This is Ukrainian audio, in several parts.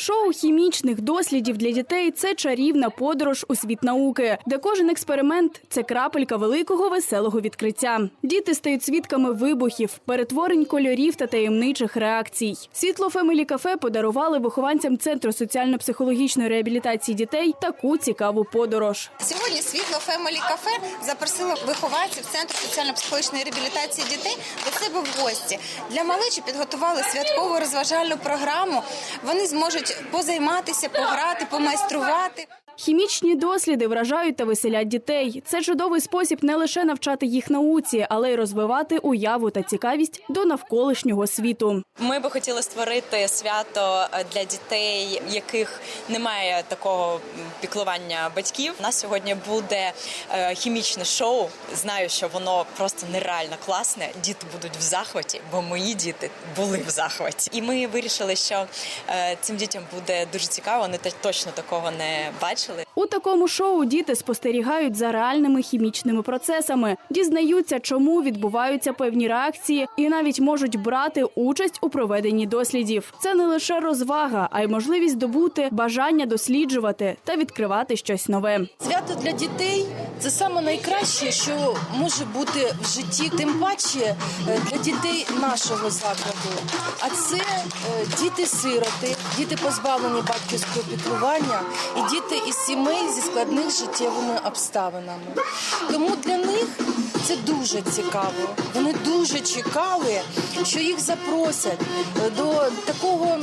Шоу хімічних дослідів для дітей це чарівна подорож у світ науки, де кожен експеримент це крапелька великого веселого відкриття. Діти стають свідками вибухів, перетворень кольорів та таємничих реакцій. Світло Фемелі Кафе подарували вихованцям центру соціально-психологічної реабілітації дітей таку цікаву подорож. Сьогодні світло Фемелі Кафе запросило вихованців центру соціально-психологічної реабілітації дітей до себе в гості. Для малечі підготували святкову розважальну програму. Вони зможуть позайматися, пограти, помайструвати. Хімічні досліди вражають та веселять дітей. Це чудовий спосіб не лише навчати їх науці, але й розвивати уяву та цікавість до навколишнього світу. Ми би хотіли створити свято е, для дітей, яких немає такого піклування батьків. У нас сьогодні буде е, хімічне шоу. Знаю, що воно просто нереально класне. Діти будуть в захваті, бо мої діти були в захваті. І ми вирішили, що е, цим дітям буде дуже цікаво. Вони точно такого не бачили. У такому шоу діти спостерігають за реальними хімічними процесами, дізнаються, чому відбуваються певні реакції, і навіть можуть брати участь у проведенні дослідів. Це не лише розвага, а й можливість добути бажання досліджувати та відкривати щось нове. Свято для дітей це саме найкраще, що може бути в житті, тим паче е, для дітей нашого закладу. А це е, діти-сироти, діти позбавлені батьківського піклування і діти із сімей зі складних життєвими обставинами. Тому для них це дуже цікаво. Вони дуже чекали, що їх запросять до такого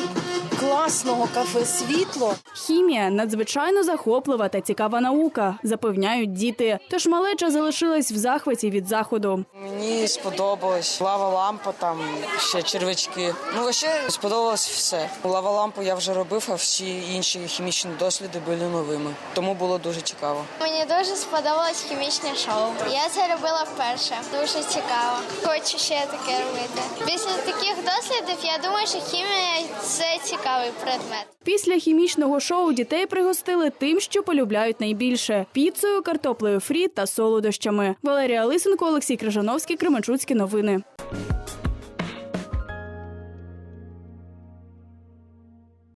класного кафе світло. Хімія надзвичайно захоплива та цікава наука, запевняють діти. Тож малеча залишилась в захваті від заходу. Мені сподобалось лава лампа, там ще червячки. Ну ще сподобалось все. Лава лампу я вже робив, а всі інші хімічні досліди були новими. Тому було дуже цікаво. Мені дуже сподобалось хімічне шоу. Я це робила вперше. Дуже цікаво. Хочу ще таке робити. Після таких дослідів я думаю, що хімія це цікавий предмет. Після хімічного шоу дітей пригостили тим, що полюбляють найбільше піцею, картоплею фрі та солодощами. Валерія Лисенко, Олексій Крижановський, Кременчуцькі новини.